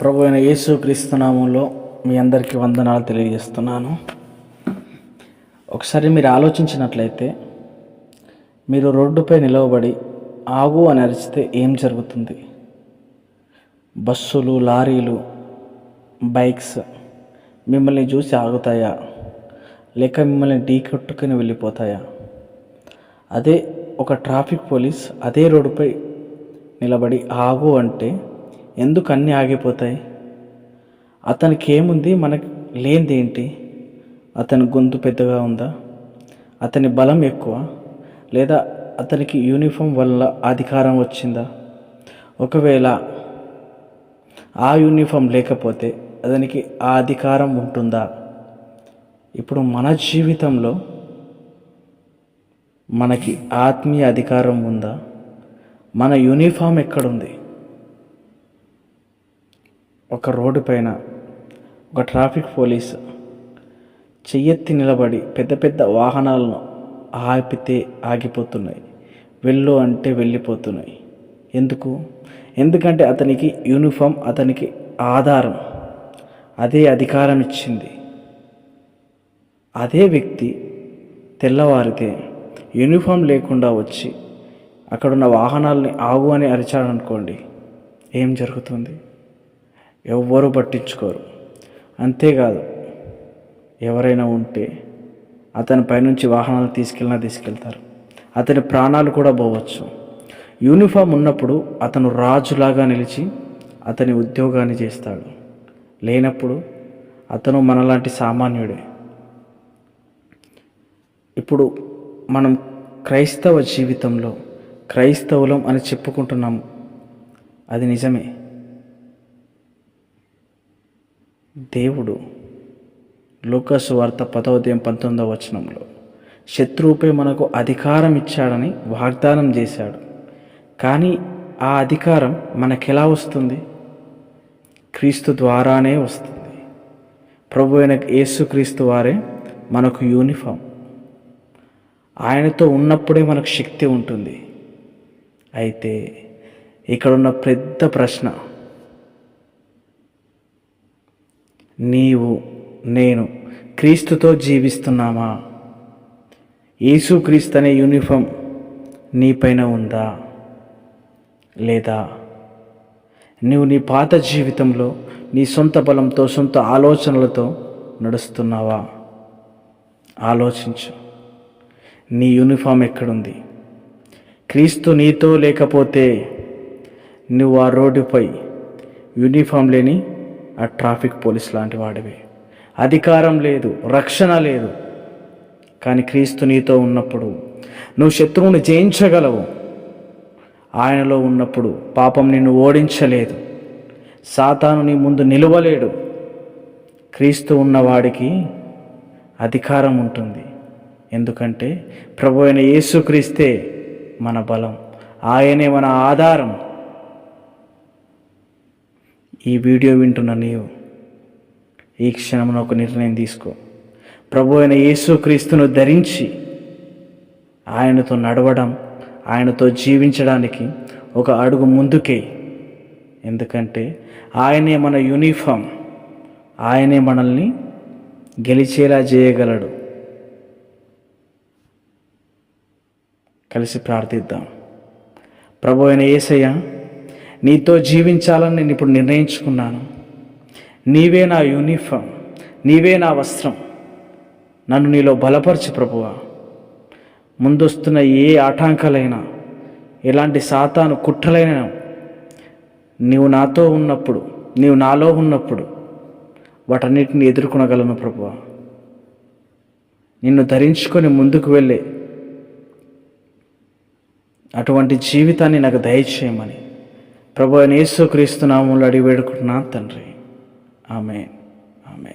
ప్రభు అయిన యేసు క్రీస్తునామంలో మీ అందరికీ వందనాలు తెలియజేస్తున్నాను. ఒకసారి మీరు ఆలోచించినట్లయితే మీరు రోడ్డుపై నిలవబడి ఆగు అని అరిచితే ఏం జరుగుతుంది? బస్సులు లారీలు బైక్స్ మిమ్మల్ని చూసి ఆగుతాయా? లేక మిమ్మల్ని ఢీకొట్టుకుని వెళ్ళిపోతాయా? అదే ఒక ట్రాఫిక్ పోలీస్ అదే రోడ్డుపై నిలబడి ఆగు అంటే ఎందుకు అన్నీ ఆగిపోతాయి? అతనికి ఏముంది మనకి లేనిది ఏంటి అతని గొంతు పెద్దగా ఉందా? అతని బలం ఎక్కువ? లేదా అతనికి యూనిఫామ్ వల్ల అధికారం వచ్చిందా? ఒకవేళ ఆ యూనిఫామ్ లేకపోతే అతనికి ఆ అధికారం ఉంటుందా? ఇప్పుడు మన జీవితంలో మనకి ఆత్మీయ అధికారం ఉందా? మన యూనిఫామ్ ఎక్కడుంది? ఒక రోడ్డు పైన ఒక ట్రాఫిక్ పోలీస్ చెయ్యెత్తి నిలబడి పెద్ద పెద్ద వాహనాలను ఆపితే ఆగిపోతున్నాయి. వెళ్ళు అంటే వెళ్ళిపోతున్నాయి. ఎందుకు? ఎందుకంటే అతనికి యూనిఫామ్ అతనికి ఆధారం. అదే అధికారం ఇచ్చింది. అదే వ్యక్తి తెల్లవారితే యూనిఫామ్ లేకుండా వచ్చి అక్కడున్న వాహనాలని ఆగు అని అరిచాడనుకోండి. ఏం జరుగుతుంది? ఎవ్వరూ పట్టించుకోరు. అంతేకాదు ఎవరైనా ఉంటే అతని పైనుంచి వాహనాలు తీసుకెళ్ళినా తీసుకెళ్తారు. అతని ప్రాణాలు కూడా పోవచ్చు. యూనిఫామ్ ఉన్నప్పుడు అతను రాజులాగా నిలిచి అతని ఉద్యోగాన్ని చేస్తాడు. లేనప్పుడు అతను మనలాంటి సామాన్యుడే. ఇప్పుడు మనం క్రైస్తవ జీవితంలో క్రైస్తవులం అని చెప్పుకుంటున్నాము. అది నిజమే. దేవుడు లోకస్ వార్త పదోదయం పంతొమ్మిదవ వచనంలో శత్రువుపై మనకు అధికారం ఇచ్చాడని వాగ్దానం చేశాడు. కానీ ఆ అధికారం మనకెలా వస్తుంది? క్రీస్తు ద్వారానే వస్తుంది. ప్రభు అయిన యేసుక్రీస్తు వారే మనకు యూనిఫామ్ ఆయనతో ఉన్నప్పుడే మనకు శక్తి ఉంటుంది. అయితే ఇక్కడున్న పెద్ద ప్రశ్న నీవు నేను క్రీస్తుతో జీవిస్తున్నామా? యేసుక్రీస్తు అనే యూనిఫామ్ నీపైన ఉందా? లేదా? నువ్వు నీ పాత జీవితంలో నీ సొంత బలంతో సొంత ఆలోచనలతో నడుస్తున్నావా? ఆలోచించు. నీ యూనిఫామ్ ఎక్కడుంది? క్రీస్తు నీతో లేకపోతే నువ్వు ఆ రోడ్డుపై యూనిఫామ్ లేని ఆ ట్రాఫిక్ పోలీస్ లాంటి వాడివి. అధికారం లేదు రక్షణ లేదు. కానీ క్రీస్తు నీతో ఉన్నప్పుడు నువ్వు శత్రువుని జయించగలవు. ఆయనలో ఉన్నప్పుడు పాపం నిన్ను ఓడించలేదు. సాతాను నీ ముందు నిలవలేడు. క్రీస్తు ఉన్నవాడికి అధికారం ఉంటుంది. ఎందుకంటే ప్రభు అయిన యేసుక్రీస్తే మన బలం. ఆయనే మన ఆధారం. ఈ వీడియో వింటున్న నీవు ఈ క్షణంలో ఒక నిర్ణయం తీసుకో. ప్రభు అయిన యేసుక్రీస్తును ధరించి ఆయనతో నడవడం ఆయనతో జీవించడానికి ఒక అడుగు ముందుకే. ఎందుకంటే ఆయనే మన యూనిఫామ్ ఆయనే మనల్ని గెలిచేలా చేయగలడు. కలిసి ప్రార్థిద్దాం. ప్రభు అయిన యేసయ్య నీతో జీవించాలని నేను ఇప్పుడు నిర్ణయించుకున్నాను. నీవే నా యూనిఫామ్ నీవే నా వస్త్రం. నన్ను నీలో బలపరచు ప్రభువా. ముందొస్తున్న ఏ ఆటంకాలైనా ఎలాంటి సాతాను కుట్టలైన నీవు నాతో ఉన్నప్పుడు నీవు నాలో ఉన్నప్పుడు వాటన్నిటిని ఎదుర్కొనగలను ప్రభువా. నిన్ను ధరించుకొని ముందుకు వెళ్ళే అటువంటి జీవితాన్ని నాకు దయచేయమని. ప్రభు యేసు క్రీస్తు నామంలో అడిగి వేడుకుంటున్నాను తండ్రి. ఆమె ఆమె